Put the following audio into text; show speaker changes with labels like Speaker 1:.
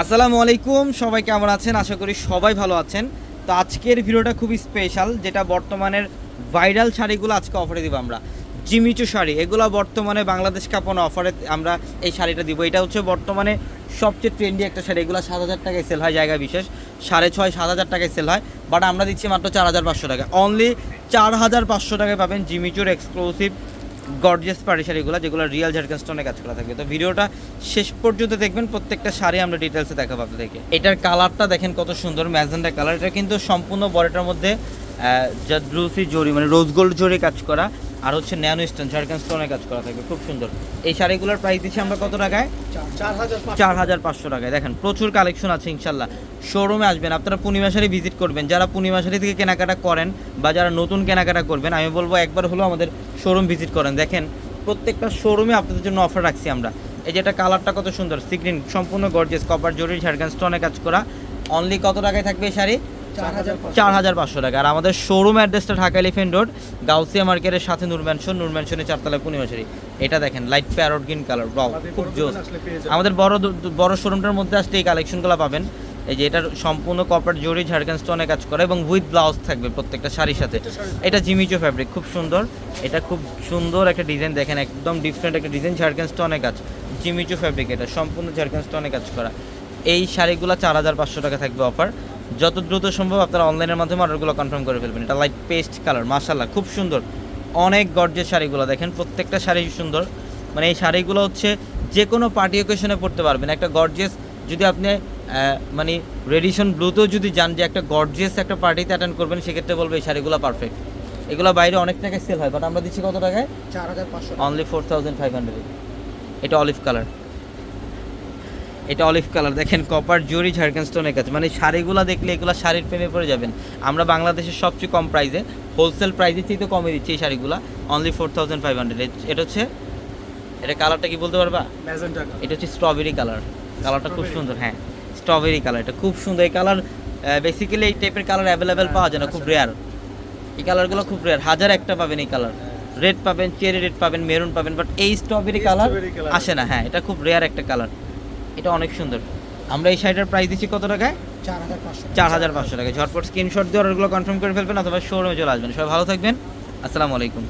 Speaker 1: আসসালামু আলাইকুম, সবাই কেমন আছেন? আশা করি সবাই ভালো আছেন। তো আজকের ভিডিওটা খুবই স্পেশাল যেটা বর্তমানের ভাইরাল শাড়িগুলো আজকে অফারে দিব আমরা। জিমিচু শাড়ি, এগুলো বর্তমানে বাংলাদেশ কাপন অফারে আমরা এই শাড়িটা দিব। এটা হচ্ছে বর্তমানে সবচেয়ে ট্রেন্ডি একটা শাড়ি। এগুলো সাত হাজার টাকায় সেল হয়, জায়গা বিশেষ। সাড়ে ছয়, সাত হাজার টাকায় সেল হয় বাট আমরা দিচ্ছি মাত্র চার হাজার পাঁচশো টাকা অনলি চার হাজার পাঁচশো টাকায় পাবেন জিমিচুর এক্সক্লুসিভ গর্জিয়াস পাড়ি শাড়িগুলো, যেগুলো রিয়াল ঝাড়খান স্টোনে কাজ করা থাকে। তো ভিডিওটা শেষ পর্যন্ত দেখবেন, প্রত্যেকটা শাড়ি আমরা ডিটেলসে দেখাবো আপনাদেরকে। এটার কালারটা দেখেন কত সুন্দর ম্যাজেন্ডা কালার এটা কিন্তু সম্পূর্ণ বড়টার মধ্যে জাদ্রুসি জরি মানে রোজ গোল্ড জরি কাজ করা। আর হচ্ছে ন্যানো স্টোন ঝাড়খান স্টোনে কাজ করা থাকবে খুব সুন্দর। এই শাড়িগুলোর প্রাইস দিচ্ছি আমরা কত টাকায়?
Speaker 2: চার হাজার
Speaker 1: চার হাজার পাঁচশো টাকায়। দেখেন প্রচুর কালেকশন আছে ইনশাল্লাহ। শোরুমে আসবেন আপনারা পূর্ণিমা শাড়ি ভিজিট করবেন। যারা পূর্ণিমা শাড়ি থেকে কেনাকাটা করেন বা যারা নতুন কেনাকাটা করবেন আমি বলব একবার হলেও আমাদের শোরুম ভিজিট করেন। দেখেন প্রত্যেকটা শোরুমে আপনাদের জন্য অফার রাখছি আমরা। এই যেটা কালারটা কত সুন্দর সিগ্রিন সম্পূর্ণ গর্জেস কপার জরি ঝাড়খান স্টোনে কাজ করা। অনলি কত টাকায় থাকবে এই শাড়ি?
Speaker 2: চার হাজার
Speaker 1: পাঁচশো। টাকা। আর আমাদের শোরুম অ্যাড্রেসটা ঢাকা এলিফেন্ট রোড গাউসিয়া মার্কেটের সাথে নূর ম্যানশন নূর ম্যানশনের চারতলা পূর্ণিমাশারি এটা দেখেন লাইট প্যারট গ্রিন কালার বাও খুব জোস। আমাদের বড় বড় শোরুমটার মধ্যে আসলে এই কালেকশনগুলো পাবেন। এই যে এটার সম্পূর্ণ কপার জরি ঝাড়খান স্টোনে কাজ করা এবং উইথ ব্লাউজ থাকবে প্রত্যেকটা শাড়ির সাথে। এটা জিমিচো ফ্যাব্রিক খুব সুন্দর। এটা খুব সুন্দর একটা ডিজাইন দেখেন একদম ডিফারেন্ট একটা ডিজাইন ঝাড়খান স্টোনে কাজ। জিমিচো ফ্যাব্রিক এটা সম্পূর্ণ ঝাড়খান স্টোনে কাজ করা। এই শাড়িগুলো চার হাজার পাঁচশো টাকা থাকবে অফার যত দ্রুত সম্ভব আপনারা অনলাইনের মাধ্যমে অর্ডারগুলো কনফার্ম করে ফেলবেন। এটা লাইট পেস্ট কালার মাশাল্লাহ খুব সুন্দর। অনেক গর্জের শাড়িগুলো দেখেন প্রত্যেকটা শাড়ি সুন্দর। মানে এই শাড়িগুলো হচ্ছে যে কোনো পার্টি ওকেশনে পরতে পারবেন। একটা গর্জেস যদি আপনি মানে রেডিশন ব্লুতেও যদি যান যে একটা গর্জিয়াস একটা পার্টিতে অ্যাটেন্ড করবেন সেক্ষেত্রে বলব এই শাড়িগুলো পারফেক্ট এগুলো বাইরে অনেক টাকায় সেল হয় বাট আমরা দিচ্ছি কত টাকায়?
Speaker 2: চার হাজার পাঁচশো
Speaker 1: only four thousand five hundred এটা অলিভ কালার এটা অলিভ কালার। দেখেন কপার জরি ঝাড়খান স্টোনের কাছে। মানে শাড়িগুলো দেখলে এগুলো শাড়ির প্রেমে পড়ে যাবেন। আমরা বাংলাদেশের সবচেয়ে কম প্রাইসে হোলসেল প্রাইসের চেয়ে তো কমে দিচ্ছি এই শাড়িগুলো। Only four thousand five hundred এটা হচ্ছে এটা কালারটা কি বলতে পারবা? এটা হচ্ছে স্ট্রবেরি কালার কালারটা খুব সুন্দর হ্যাঁ। স্ট্রবেরি কালার এটা খুব সুন্দর। এই কালার বেসিক্যালি এই টাইপের কালার অ্যাভেলেবেল পাওয়া যায় না খুব রেয়ার এই কালারগুলো খুব রেয়ার হাজার একটা পাবেন এই কালার রেড পাবেন চেরি রেড পাবেন মেরুন পাবেন বাট এই স্ট্রবেরি কালার আসে না হ্যাঁ। এটা খুব রেয়ার একটা কালার এটা অনেক সুন্দর। আমরা এই শাড়িটার প্রাইস দিচ্ছি কত টাকায়? চার হাজার পাঁচশো টাকা। ঝটপট স্ক্রিনশট দিয়ে অর্ডারগুলো কনফার্ম করে ফেলবেন অথবা শোরুমে চলে আসবেন। সবাই ভালো থাকবেন। আসসালামু আলাইকুম।